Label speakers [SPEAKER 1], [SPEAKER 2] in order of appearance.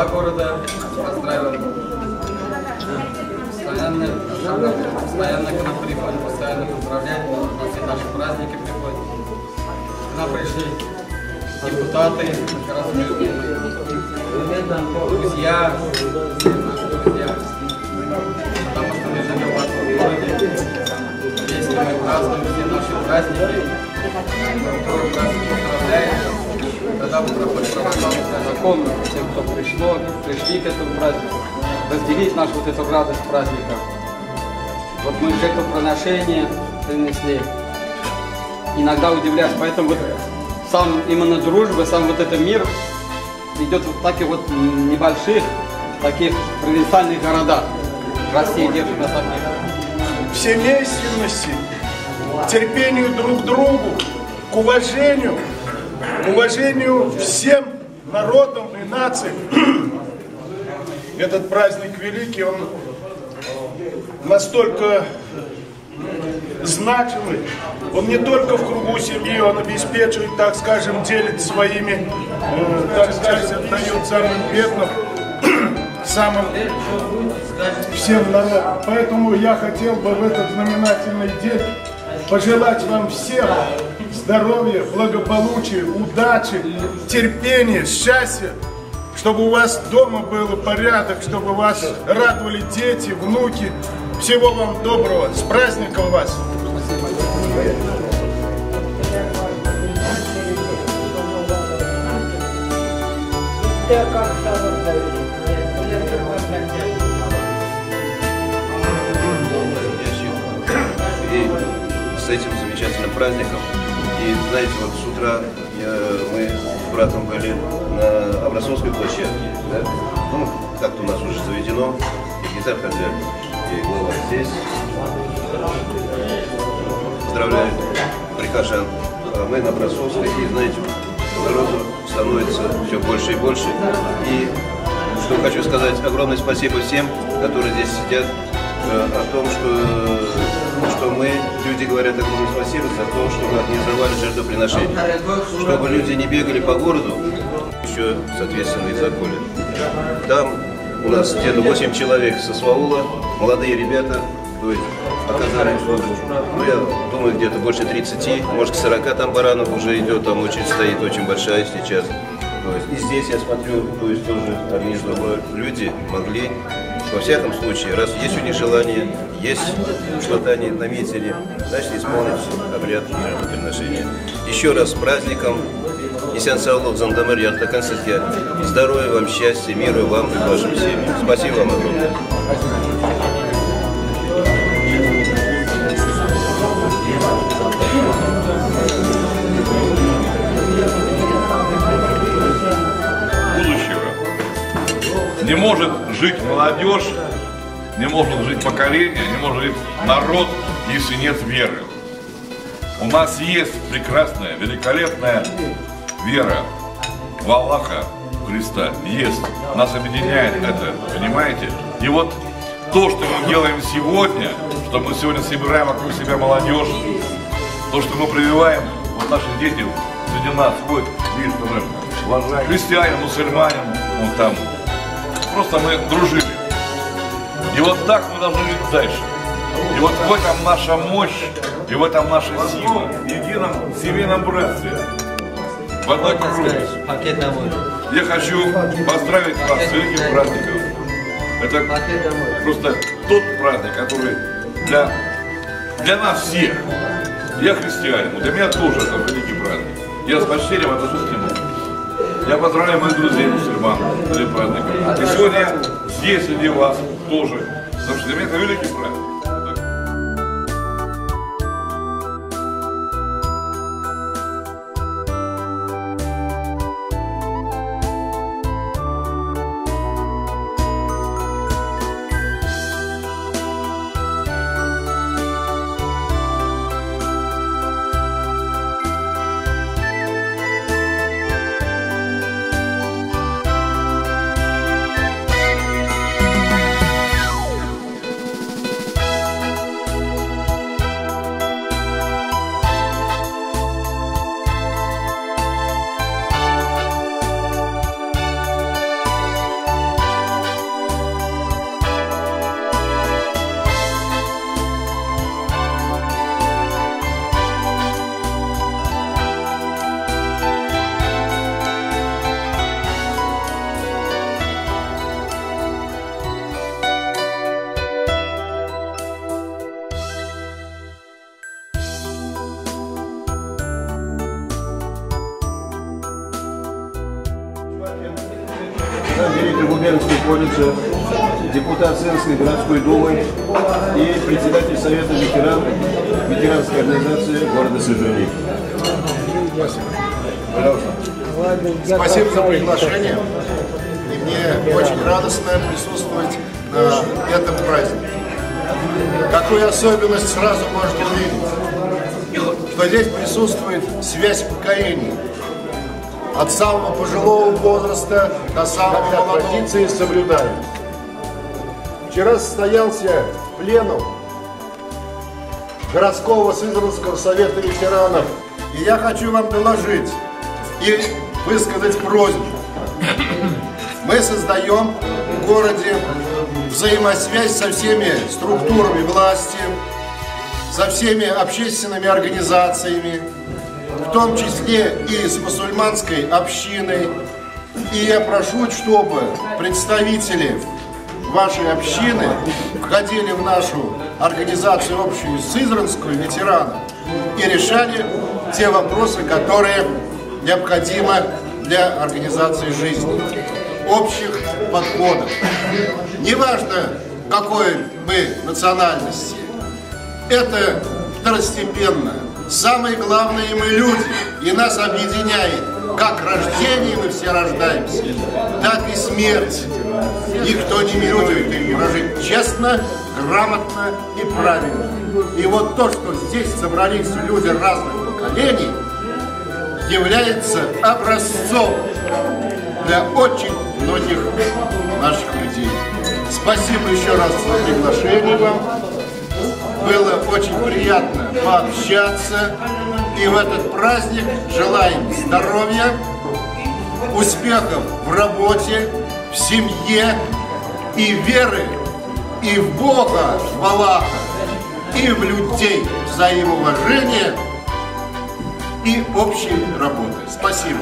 [SPEAKER 1] глава города, поздравил. Постоянно, постоянно к нам приходит, постоянно поздравляет, на все наши праздники приходят. К нам пришли депутаты, друзья, наши друзья. Потому что мы живем в вашем городе. Если мы празднуем все наши праздники, друга поздравляем, тогда мы проходим закон всем, кто пришло, пришли к этому празднику, разделить нашу вот эту радость праздника. Вот мы жертвоприношение принесли. Иногда удивляюсь, поэтому вот сам именно дружба, сам вот этот мир идет в таких вот небольших, таких провинциальных городах. Россия держит на таких.
[SPEAKER 2] в семейственности, терпению друг к другу, к уважению, уважению всем народам и нациям. Этот праздник великий, он настолько значимый. Он не только в кругу семьи, он обеспечивает, так скажем, делит своими, э, так скажем, дает самым бедным, самым всем народам. Поэтому я хотел бы в этот знаменательный день пожелать вам всем здоровья, благополучия, удачи, терпения, счастья, чтобы у вас дома был порядок, чтобы вас радовали дети, внуки. Всего вам доброго. С праздником вас!
[SPEAKER 3] и с этим замечательным праздником. И знаете, вот с утра я- мы с братом были на Образцовской площадке. Да? Ну, как-то у нас уже заведено, и гитар хозяин, и глава здесь. Поздравляю прихожан. А мы на Образцовской, и знаете, народу становится все больше и больше. И что хочу сказать, огромное спасибо всем, которые здесь сидят, э, о том, что, что мы, люди говорят огромное спасибо за то, что мы организовали жертвоприношение. Чтобы люди не бегали по городу, еще, соответственно, из Акули. Там у нас где-то 8 человек со Сваула, молодые ребята, то есть оказали услугу. Ну, я думаю, где-то больше 30, может, к 40 там баранов уже идет, там очередь стоит очень большая сейчас. То есть, и здесь я смотрю, то есть тоже организовывают люди могли, во всяком случае, раз есть у них желание, есть что-то они наметили, значит исполнить обряд жертвоприношения. Еще раз с праздником. Исян Саулов, Зандамыр, Яртакан Сызге. Здоровья вам, счастья, мира вам и вашим семьям. Спасибо вам огромное.
[SPEAKER 4] будущего. Не может жить молодежь, не может жить поколение, не может жить народ, если нет веры. У нас есть прекрасная, великолепная вера в Аллаха, Христа. Есть. Нас объединяет это, понимаете? И вот то, что мы делаем сегодня, что мы сегодня собираем вокруг себя молодежь, то, что мы прививаем, вот наши дети среди нас ходят, видишь, тоже христиане, мусульмане, вот там. Просто мы дружили. И вот так мы должны жить дальше. И вот в этом наша мощь, и в этом наша сила, в едином семейном братстве. В одной крови. Я хочу поздравить вас с великим праздником. Это просто тот праздник, который для, для нас всех. Я христианин, для меня тоже это великий праздник. Я с почтением отношусь к нему. Я поздравляю моих друзей мусульман с этим праздником. И сегодня я здесь среди вас тоже. Потому что для меня это великий праздник.
[SPEAKER 3] Губернского колледжа, депутат Сенской городской думы и председатель Совета ветеранов ветеранской организации города Сыжени.
[SPEAKER 5] Спасибо за приглашение. И мне очень радостно присутствовать на этом празднике. Какую особенность сразу можно увидеть? Что здесь присутствует связь поколений. От самого пожилого возраста до самого молодого. Традиции соблюдают. Вчера состоялся пленум городского Сызранского совета ветеранов. И я хочу вам доложить и высказать просьбу. Мы создаем в городе взаимосвязь со всеми структурами власти, со всеми общественными организациями, в том числе и с мусульманской общиной. И я прошу, чтобы представители вашей общины входили в нашу организацию общую Сызранскую ветеранов и решали те вопросы, которые необходимы для организации жизни. Общих подходов. Неважно, какой мы национальности, это второстепенно. Самое главное, мы люди, и нас объединяет как рождение мы все рождаемся, так и смерть. Никто не минует их прожить честно, грамотно и правильно. И вот то, что здесь собрались люди разных поколений, является образцом для очень многих наших людей. Спасибо еще раз за приглашение вам. Было очень приятно пообщаться. И в этот праздник желаем здоровья, успехов в работе, в семье и веры и в Бога, в Аллаха, и в людей, взаимоуважения и общей работы. Спасибо.